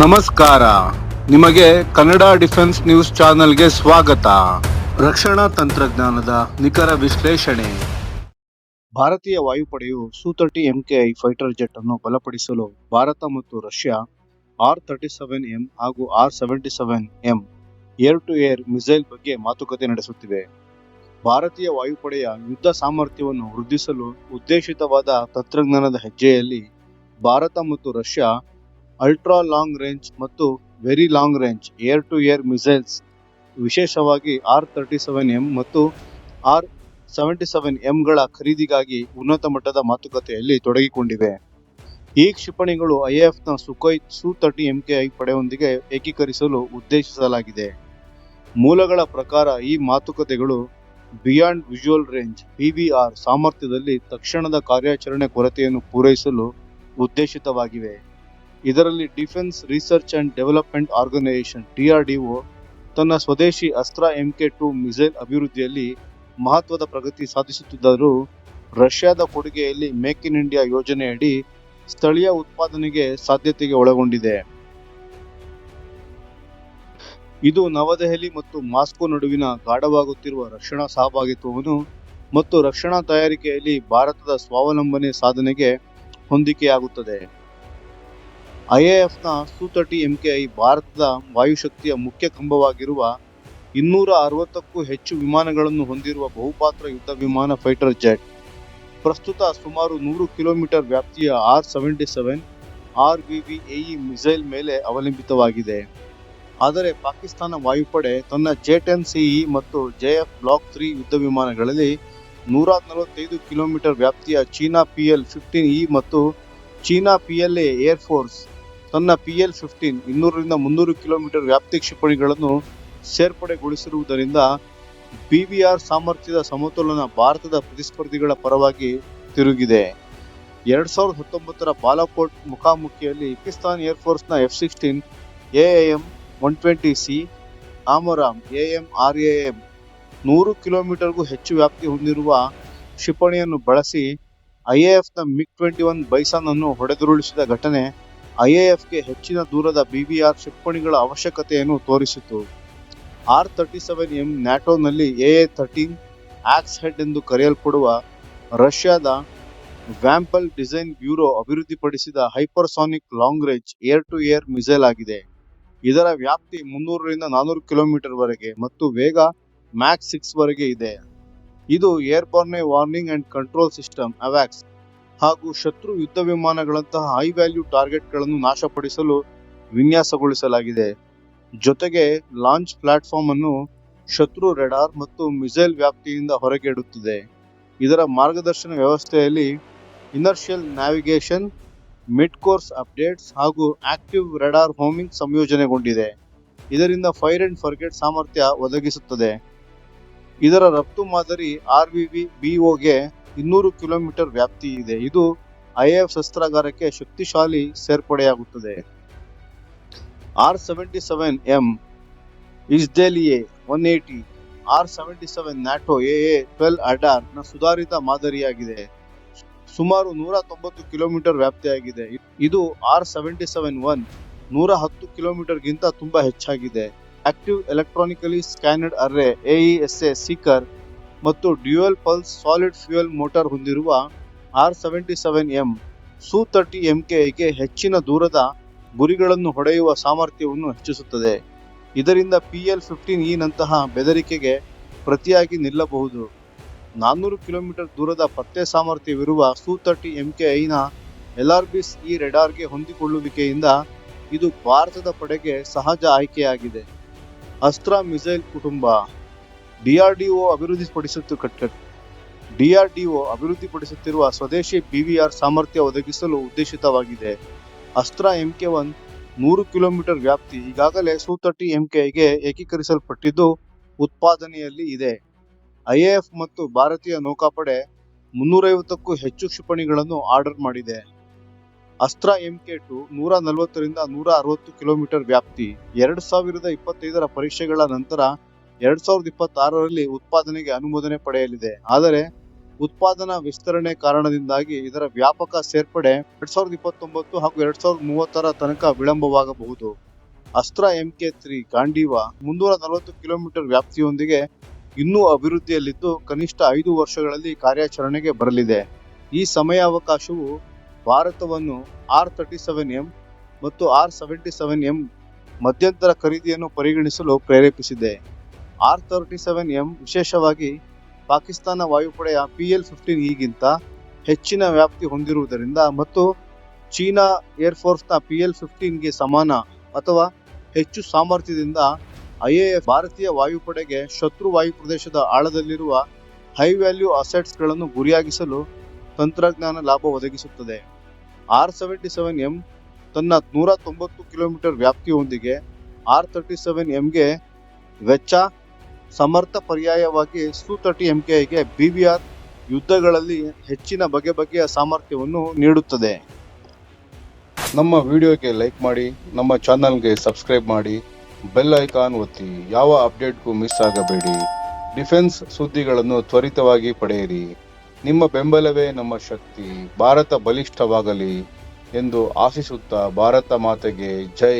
ನಮಸ್ಕಾರ. ನಿಮಗೆ Kannada defence news ಚಾನೆಲ್ಗೆ ಸ್ವಾಗತ. ರಕ್ಷಣಾ ತಂತ್ರಜ್ಞಾನದ ನಿಖರ ವಿಶ್ಲೇಷಣೆ. ಭಾರತೀಯ ವಾಯುಪಡೆಯು ಸು ತರ್ಟಿ ಐ ಫೈಟರ್ ಜೆಟ್ ಅನ್ನು ಬಲಪಡಿಸಲು ಭಾರತ ಮತ್ತು Russia R thirty seven M ಹಾಗೂ R seventy seven M air to air missile ಬಗ್ಗೆ ಮಾತುಕತೆ ನಡೆಸುತ್ತಿವೆ. ಭಾರತೀಯ ವಾಯುಪಡೆಯ ಯುದ್ಧ ಸಾಮರ್ಥ್ಯವನ್ನು ವೃದ್ಧಿಸಲು ಉದ್ದೇಶಿತವಾದ ತಂತ್ರಜ್ಞಾನದ ಹೆಜ್ಜೆಯಲ್ಲಿ ಭಾರತ ಮತ್ತು ರಷ್ಯಾ ಅಲ್ಟ್ರಾ ಲಾಂಗ್ ರೇಂಜ್ ಮತ್ತು very long range air to air missiles ವಿಶೇಷವಾಗಿ ಆರ್ ತರ್ಟಿ ಸೆವೆನ್ ಎಂ ಮತ್ತು ಆರ್ ಸೆವೆಂಟಿ ಸೆವೆನ್ ಎಂಗಳ ಖರೀದಿಗಾಗಿ ಉನ್ನತ ಮಟ್ಟದ ಮಾತುಕತೆಯಲ್ಲಿ ತೊಡಗಿಕೊಂಡಿವೆ. ಈ ಕ್ಷಿಪಣಿಗಳು ಐಎಫ್ನ ಸುಖೋಯ್ ಸು ತರ್ಟಿ ಎಂಕೆಐ ಪಡೆಯೊಂದಿಗೆ ಏಕೀಕರಿಸಲು ಉದ್ದೇಶಿಸಲಾಗಿದೆ. ಮೂಲಗಳ ಪ್ರಕಾರ ಈ ಮಾತುಕತೆಗಳು ಬಿಯಾಂಡ್ ವಿಜುವಲ್ ರೇಂಜ್ ಬಿವಿಆರ್ ಸಾಮರ್ಥ್ಯದಲ್ಲಿ ತಕ್ಷಣದ ಕಾರ್ಯಾಚರಣೆ ಕೊರತೆಯನ್ನು ಪೂರೈಸಲು ಉದ್ದೇಶಿತವಾಗಿವೆ. ಇದರಲ್ಲಿ defence research and development organisation DRDO ತನ್ನ ಸ್ವದೇಶಿ ಅಸ್ತ್ರ ಎಂಕೆ ಟು ಮಿಸೈಲ್ ಅಭಿವೃದ್ಧಿಯಲ್ಲಿ ಮಹತ್ವದ ಪ್ರಗತಿ ಸಾಧಿಸುತ್ತಿದ್ದರೂ ರಷ್ಯಾದ ಕೊಡುಗೆಯಲ್ಲಿ ಮೇಕ್ ಇನ್ ಇಂಡಿಯಾ ಯೋಜನೆಯಡಿ ಸ್ಥಳೀಯ ಉತ್ಪಾದನೆಗೆ ಸಾಧ್ಯತೆಗೆ ಒಳಗೊಂಡಿದೆ. ಇದು ನವದೆಹಲಿ ಮತ್ತು ಮಾಸ್ಕೋ ನಡುವಿನ ಗಾಢವಾಗುತ್ತಿರುವ ರಕ್ಷಣಾ ಸಹಭಾಗಿತ್ವವನ್ನು ಮತ್ತು ರಕ್ಷಣಾ ತಯಾರಿಕೆಯಲ್ಲಿ ಭಾರತದ ಸ್ವಾವಲಂಬನೆ ಸಾಧನೆಗೆ ಹೊಂದಿಕೆಯಾಗುತ್ತದೆ. ಐಎಎಫ್ನ ಸು ಕೆ ಐ ಭಾರತದ ವಾಯುಶಕ್ತಿಯ ಮುಖ್ಯ ಕಂಬವಾಗಿರುವ ಇನ್ನೂರ ಅರವತ್ತಕ್ಕೂ ಹೆಚ್ಚು ವಿಮಾನಗಳನ್ನು ಹೊಂದಿರುವ ಬಹುಪಾತ್ರ ಯುದ್ಧ ವಿಮಾನ ಫೈಟರ್ ಜೆಟ್. ಪ್ರಸ್ತುತ ಸುಮಾರು ನೂರು ಕಿಲೋಮೀಟರ್ ವ್ಯಾಪ್ತಿಯ R seventy seven R AE missile ಮೇಲೆ ಅವಲಂಬಿತವಾಗಿದೆ. ಆದರೆ ಪಾಕಿಸ್ತಾನ ವಾಯುಪಡೆ ತನ್ನ ಜೆಟ್ ಎನ್ ಸಿಇ ಮತ್ತು ಜೆಎಫ್ ಬ್ಲಾಕ್ ತ್ರೀ ಯುದ್ಧ ವಿಮಾನಗಳಲ್ಲಿ ನೂರ ನಲವತ್ತೈದು ಕಿಲೋಮೀಟರ್ ವ್ಯಾಪ್ತಿಯ ಚೀನಾ ಪಿಎಲ್ ಫಿಫ್ಟೀನ್ ಇ ಮತ್ತು ಚೀನಾ ಪಿಎಲ್ಎ ಏರ್ ಫೋರ್ಸ್ ತನ್ನ ಪಿ ಎಲ್ ಫಿಫ್ಟೀನ್ ಇನ್ನೂರರಿಂದ ಮುನ್ನೂರು ಕಿಲೋಮೀಟರ್ ವ್ಯಾಪ್ತಿ ಕ್ಷಿಪಣಿಗಳನ್ನು ಸೇರ್ಪಡೆಗೊಳಿಸಿರುವುದರಿಂದ ಬಿವಿಆರ್ ಸಾಮರ್ಥ್ಯದ ಸಮತೋಲನ ಭಾರತದ ಪ್ರತಿಸ್ಪರ್ಧಿಗಳ ಪರವಾಗಿ ತಿರುಗಿದೆ. ಎರಡ್ ಸಾವಿರದ ಹತ್ತೊಂಬತ್ತರ ಬಾಲಾಕೋಟ್ ಮುಖಾಮುಖಿಯಲ್ಲಿ Pakistan ಏರ್ಫೋರ್ಸ್ನ F sixteen AAM one twenty C AMRAAM AM RAAM ನೂರು ಕಿಲೋಮೀಟರ್ಗೂ ಹೆಚ್ಚು ವ್ಯಾಪ್ತಿ ಹೊಂದಿರುವ ಕ್ಷಿಪಣಿಯನ್ನು ಬಳಸಿ ಐಎಎಫ್ನ ಮಿಗ್ ಟ್ವೆಂಟಿ ಒನ್ ಬೈಸಾನ್ ಅನ್ನು ಹೊಡೆದುರುಳಿಸಿದ ಘಟನೆ ಐಎಎಫ್ಗೆ ಹೆಚ್ಚಿನ ದೂರದ ಬಿವಿಆರ್ ಕ್ಷಿಪಣಿಗಳ ಅವಶ್ಯಕತೆಯನ್ನು ತೋರಿಸಿತು. ಆರ್ ತರ್ಟಿ ಸೆವೆನ್ ಎಂ ನ್ಯಾಟೋನಲ್ಲಿ ಎಎ ಥರ್ಟೀನ್ ಆಕ್ಸ್ ಹೆಡ್ ಎಂದು ಕರೆಯಲ್ಪಡುವ ರಷ್ಯಾದ ವ್ಯಾಂಪಲ್ ಡಿಸೈನ್ ಬ್ಯೂರೋ ಅಭಿವೃದ್ಧಿಪಡಿಸಿದ hypersonic long range air to air missile ಆಗಿದೆ. ಇದರ ವ್ಯಾಪ್ತಿ ಮುನ್ನೂರರಿಂದ ನಾನೂರು ಕಿಲೋಮೀಟರ್ ವರೆಗೆ ಮತ್ತು ವೇಗ ಮ್ಯಾಕ್ಸ್ ಸಿಕ್ಸ್ ವರೆಗೆ ಇದೆ. ಇದು airborne warning and control system ಅವ್ಯಾಕ್ಸ್ ಹಾಗೂ ಶತ್ರು ಯುದ್ಧ ವಿಮಾನಗಳಂತಹ ಹೈ ವ್ಯಾಲ್ಯೂ ಟಾರ್ಗೆಟ್ಗಳನ್ನು ನಾಶಪಡಿಸಲು ವಿನ್ಯಾಸಗೊಳಿಸಲಾಗಿದೆ. ಜೊತೆಗೆ ಲಾಂಚ್ ಪ್ಲಾಟ್ಫಾರ್ಮ್ ಅನ್ನು ಶತ್ರು ರೆಡಾರ್ ಮತ್ತು ಮಿಸೈಲ್ ವ್ಯಾಪ್ತಿಯಿಂದ ಹೊರಗೆ ಇಡುತ್ತದೆ ಇದರ ಮಾರ್ಗದರ್ಶನ ವ್ಯವಸ್ಥೆಯಲ್ಲಿ inertial navigation mid course updates ಹಾಗೂ ಆಕ್ಟಿವ್ ರೆಡಾರ್ ಹೋಮಿಂಗ್ ಸಂಯೋಜನೆಗೊಂಡಿದೆ. ಇದರಿಂದ ಫೈರ್ ಅಂಡ್ ಫರ್ಗೆಟ್ ಸಾಮರ್ಥ್ಯ ಒದಗಿಸುತ್ತದೆ. ಇದರ ರಫ್ತು ಮಾದರಿ ಆರ್ ವಿ ಬಿಒಗೆ ಇನ್ನೂರು ಕಿಲೋಮೀಟರ್ ವ್ಯಾಪ್ತಿ ಇದೆ. ಇದು ಐಎಫ್ ಶಸ್ತ್ರಾಗಾರಕ್ಕೆ ಶಕ್ತಿಶಾಲಿ ಸೇರ್ಪಡೆಯಾಗುತ್ತದೆ. R seventy seven M ಇಸ್ಡೇಲಿಯೆ one eighty R seventy seven NATO A twelve ಅಡಾರ್ನ ಸುಧಾರಿತ ಮಾದರಿಯಾಗಿದೆ. ಸುಮಾರು ನೂರ ತೊಂಬತ್ತು ಕಿಲೋಮೀಟರ್ ವ್ಯಾಪ್ತಿಯಾಗಿದೆ. ಇದು ಆರ್ ಸೆವೆಂಟಿ ಸೆವೆನ್ ಒನ್ ನೂರ ಹತ್ತು ಕಿಲೋಮೀಟರ್ಗಿಂತ ತುಂಬಾ ಹೆಚ್ಚಾಗಿದೆ. Active electronically scanned array AESA seeker ಮತ್ತು dual pulse solid fuel motor ಹೊಂದಿರುವ R seventy seven M Su thirty ಹೆಚ್ಚಿನ ದೂರದ ಗುರಿಗಳನ್ನು ಹೊಡೆಯುವ ಸಾಮರ್ಥ್ಯವನ್ನು ಹೆಚ್ಚಿಸುತ್ತದೆ. ಇದರಿಂದ ಪಿಎಲ್ ಫಿಫ್ಟೀನ್ ಇ ನಂತಹ ಬೆದರಿಕೆಗೆ ಪ್ರತಿಯಾಗಿ ನಿಲ್ಲಬಹುದು. ನಾನ್ನೂರು ಕಿಲೋಮೀಟರ್ ದೂರದ ಪತ್ತೆ ಸಾಮರ್ಥ್ಯವಿರುವ ಸು ತರ್ಟಿ ಎಂಕೆಐನ ಎಲ್ಆರ್ಬಿಸ್ ಈ ರೆಡಾರ್ಗೆ ಹೊಂದಿಕೊಳ್ಳುವಿಕೆಯಿಂದ ಇದು ಭಾರತದ ಪಡೆಗೆ ಸಹಜ ಆಯ್ಕೆಯಾಗಿದೆ. ಅಸ್ತ್ರ ಮಿಸೈಲ್ ಕುಟುಂಬ ಡಿಆರ್ಡಿಒ ಅಭಿವೃದ್ಧಿಪಡಿಸುತ್ತ ಡಿಆರ್ಡಿಒ ಅಭಿವೃದ್ಧಿಪಡಿಸುತ್ತಿರುವ ಸ್ವದೇಶಿ ಬಿವಿಆರ್ ಸಾಮರ್ಥ್ಯ ಒದಗಿಸಲು ಉದ್ದೇಶಿತವಾಗಿದೆ. ಅಸ್ತ್ರ ಎಂಕೆ ಒನ್ ನೂರು ಕಿಲೋಮೀಟರ್ ವ್ಯಾಪ್ತಿ ಈಗಾಗಲೇ ಸು ತರ್ಟಿ ಎಂಕೆಗೆ ಏಕೀಕರಿಸಲ್ಪಟ್ಟಿದ್ದು ಉತ್ಪಾದನೆಯಲ್ಲಿ ಇದೆ. ಐಎಎಫ್ ಮತ್ತು ಭಾರತೀಯ ನೌಕಾಪಡೆ ಮುನ್ನೂರೈವತ್ತಕ್ಕೂ ಹೆಚ್ಚು ಕ್ಷಿಪಣಿಗಳನ್ನು ಆರ್ಡರ್ ಮಾಡಿದೆ. ಅಸ್ತ್ರ ಎಂಕೆ ಟು ನೂರ ನಲವತ್ತರಿಂದ ನೂರ ಅರವತ್ತು ಕಿಲೋಮೀಟರ್ ವ್ಯಾಪ್ತಿ. ಎರಡು ಸಾವಿರದ ಇಪ್ಪತ್ತೈದರ ಪರೀಕ್ಷೆಗಳ ನಂತರ ಎರಡ್ ಸಾವಿರದ ಇಪ್ಪತ್ತಾರರಲ್ಲಿ ಉತ್ಪಾದನೆಗೆ ಅನುಮೋದನೆ ಪಡೆಯಲಿದೆ. ಆದರೆ ಉತ್ಪಾದನಾ ವಿಸ್ತರಣೆ ಕಾರಣದಿಂದಾಗಿ ಇದರ ವ್ಯಾಪಕ ಸೇರ್ಪಡೆ ಎರಡ್ ಸಾವಿರದ ಇಪ್ಪತ್ತೊಂಬತ್ತು ಹಾಗೂ ಎರಡ್ ಸಾವಿರದ ಮೂವತ್ತರ ತನಕ ವಿಳಂಬವಾಗಬಹುದು. ಅಸ್ತ್ರ ಎಂಕೆ ತ್ರೀ ಗಾಂಡೀವ ಮುನ್ನೂರ ನಲವತ್ತು ಕಿಲೋಮೀಟರ್ ವ್ಯಾಪ್ತಿಯೊಂದಿಗೆ ಇನ್ನೂ ಅಭಿವೃದ್ಧಿಯಲ್ಲಿದ್ದು ಕನಿಷ್ಠ ಐದು ವರ್ಷಗಳಲ್ಲಿ ಕಾರ್ಯಾಚರಣೆಗೆ ಬರಲಿದೆ. ಈ ಸಮಯಾವಕಾಶವು ಭಾರತವನ್ನು ಆರ್ ತರ್ಟಿ ಸೆವೆನ್ ಎಂ ಮತ್ತು ಆರ್ ಸೆವೆಂಟಿ ಸೆವೆನ್ ಎಂ ಮಧ್ಯಂತರ ಖರೀದಿಯನ್ನು ಪರಿಗಣಿಸಲು ಪ್ರೇರೇಪಿಸಿದೆ. ಆರ್ ತರ್ಟಿ ಸೆವೆನ್ ಎಂ ವಿಶೇಷವಾಗಿ ಪಾಕಿಸ್ತಾನ ವಾಯುಪಡೆಯ ಪಿ ಎಲ್ ಫಿಫ್ಟೀನ್ ಈಗಿಂತ ಹೆಚ್ಚಿನ ವ್ಯಾಪ್ತಿ ಹೊಂದಿರುವುದರಿಂದ ಮತ್ತು ಚೀನಾ ಏರ್ಫೋರ್ಸ್ನ ಪಿ ಎಲ್ ಫಿಫ್ಟೀನ್ಗೆ ಸಮಾನ ಅಥವಾ ಹೆಚ್ಚು ಸಾಮರ್ಥ್ಯದಿಂದ ಐಎಎಫ್ ಭಾರತೀಯ ವಾಯುಪಡೆಗೆ ಶತ್ರು ವಾಯು ಪ್ರದೇಶದ ಆಳದಲ್ಲಿರುವ ಹೈ ವ್ಯಾಲ್ಯೂ ಅಸೆಟ್ಸ್ಗಳನ್ನು ಗುರಿಯಾಗಿಸಲು ತಂತ್ರಜ್ಞಾನ ಲಾಭ ಒದಗಿಸುತ್ತದೆ. ಆರ್ ಸೆವೆಂಟಿ ಸೆವೆನ್ ಎಂ ತನ್ನ ನೂರ ತೊಂಬತ್ತು ಕಿಲೋಮೀಟರ್ ವ್ಯಾಪ್ತಿಯೊಂದಿಗೆ ಆರ್ ತರ್ಟಿ ಸೆವೆನ್ ಎಂಗೆ ವೆಚ್ಚ ಸಮರ್ಥ ಪರ್ಯಾಯವಾಗಿ ಸು ತರ್ಟಿ ಎಂಕೆಗೆ ಬಿವಿಆರ್ ಯುದ್ಧಗಳಲ್ಲಿ ಹೆಚ್ಚಿನ ಬಗೆ ಬಗೆಯ ಸಾಮರ್ಥ್ಯವನ್ನು ನೀಡುತ್ತದೆ. ನಮ್ಮ ವಿಡಿಯೋಗೆ ಲೈಕ್ ಮಾಡಿ, ನಮ್ಮ ಚಾನಲ್ಗೆ ಸಬ್ಸ್ಕ್ರೈಬ್ ಮಾಡಿ, ಬೆಲ್ ಐಕಾನ್ ಒತ್ತಿ, ಯಾವ ಅಪ್ಡೇಟ್ಗೂ ಮಿಸ್ ಆಗಬೇಡಿ. ಡಿಫೆನ್ಸ್ ಸುದ್ದಿಗಳನ್ನು ತ್ವರಿತವಾಗಿ ಪಡೆಯಿರಿ. ನಿಮ್ಮ ಬೆಂಬಲವೇ ನಮ್ಮ ಶಕ್ತಿ. ಭಾರತ ಬಲಿಷ್ಠವಾಗಲಿ ಎಂದು ಆಶಿಸುತ್ತಾ ಭಾರತ ಮಾತೆಗೆ ಜೈ.